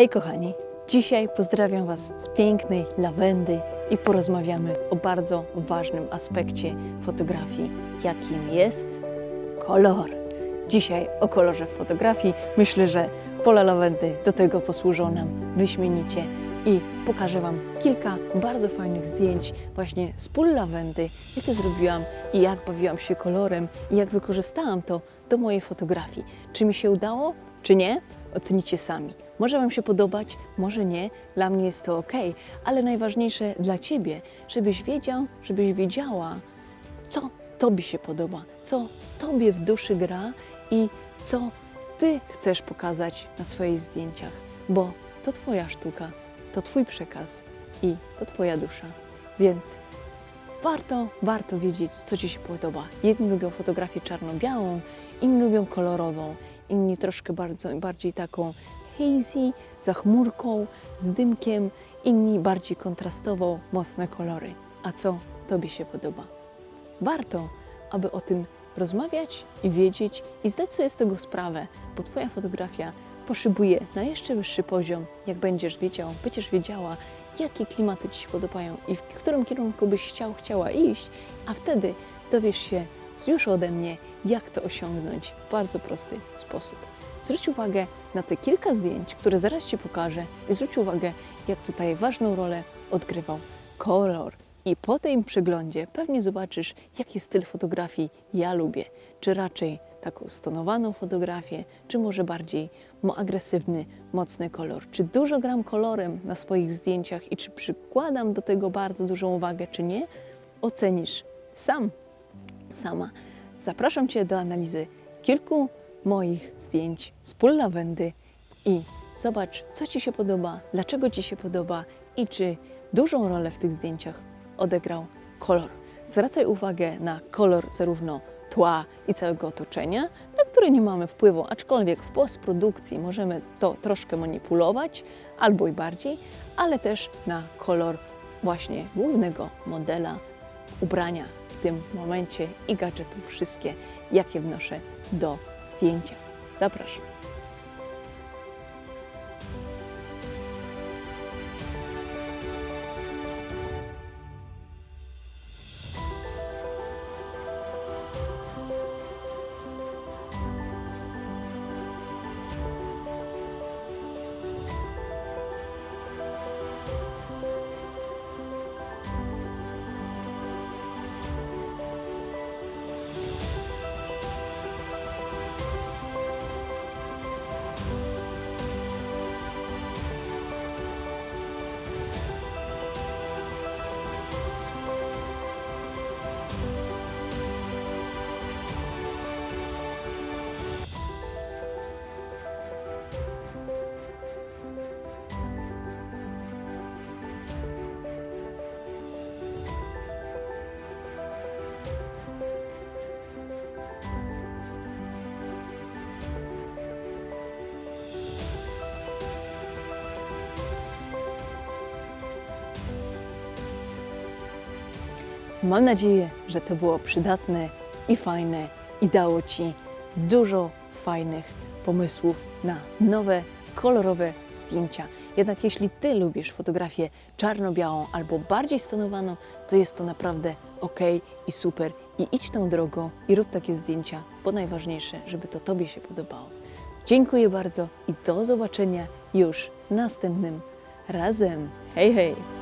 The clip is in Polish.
Hej kochani, dzisiaj pozdrawiam Was z pięknej lawendy i porozmawiamy o bardzo ważnym aspekcie fotografii, jakim jest kolor. Dzisiaj o kolorze w fotografii. Myślę, że pola lawendy do tego posłużą nam wyśmienicie i pokażę Wam kilka bardzo fajnych zdjęć właśnie z pól lawendy, jakie zrobiłam i jak bawiłam się kolorem i jak wykorzystałam to do mojej fotografii. Czy mi się udało, czy nie? Ocenicie sami. Może Wam się podobać, może nie, dla mnie jest to ok, ale najważniejsze dla Ciebie, żebyś wiedział, żebyś wiedziała, co Tobie się podoba, co Tobie w duszy gra i co Ty chcesz pokazać na swoich zdjęciach, bo to Twoja sztuka, to Twój przekaz i to Twoja dusza. Więc warto, warto wiedzieć, co Ci się podoba. Jedni lubią fotografię czarno-białą, inni lubią kolorową, inni troszkę bardzo, bardziej taką hazy, za chmurką, z dymkiem, inni bardziej kontrastową, mocne kolory. A co Tobie się podoba? Warto, aby o tym rozmawiać i wiedzieć i zdać sobie z tego sprawę, bo Twoja fotografia poszybuje na jeszcze wyższy poziom, jak będziesz wiedział, będziesz wiedziała, jakie klimaty Ci się podobają i w którym kierunku byś chciał, chciała iść, a wtedy dowiesz się już ode mnie, jak to osiągnąć w bardzo prosty sposób. Zwróć uwagę na te kilka zdjęć, które zaraz Ci pokażę i zwróć uwagę, jak tutaj ważną rolę odgrywał kolor. I po tym przeglądzie pewnie zobaczysz, jaki styl fotografii ja lubię. Czy raczej taką stonowaną fotografię, czy może bardziej agresywny, mocny kolor. Czy dużo gram kolorem na swoich zdjęciach i czy przykładam do tego bardzo dużą uwagę, czy nie, ocenisz sam, sama. Zapraszam Cię do analizy kilku moich zdjęć z pól lawendy i zobacz, co Ci się podoba, dlaczego Ci się podoba i czy dużą rolę w tych zdjęciach odegrał kolor. Zwracaj uwagę na kolor zarówno tła i całego otoczenia, na które nie mamy wpływu, aczkolwiek w postprodukcji możemy to troszkę manipulować, albo i bardziej, ale też na kolor właśnie głównego modela ubrania tym momencie i gadżetów wszystkie, jakie wnoszę do zdjęcia. Zapraszam. Mam nadzieję, że to było przydatne i fajne i dało Ci dużo fajnych pomysłów na nowe, kolorowe zdjęcia. Jednak jeśli Ty lubisz fotografię czarno-białą albo bardziej stonowaną, to jest to naprawdę ok i super. I idź tą drogą i rób takie zdjęcia, bo najważniejsze, żeby to Tobie się podobało. Dziękuję bardzo i do zobaczenia już następnym razem. Hej, hej!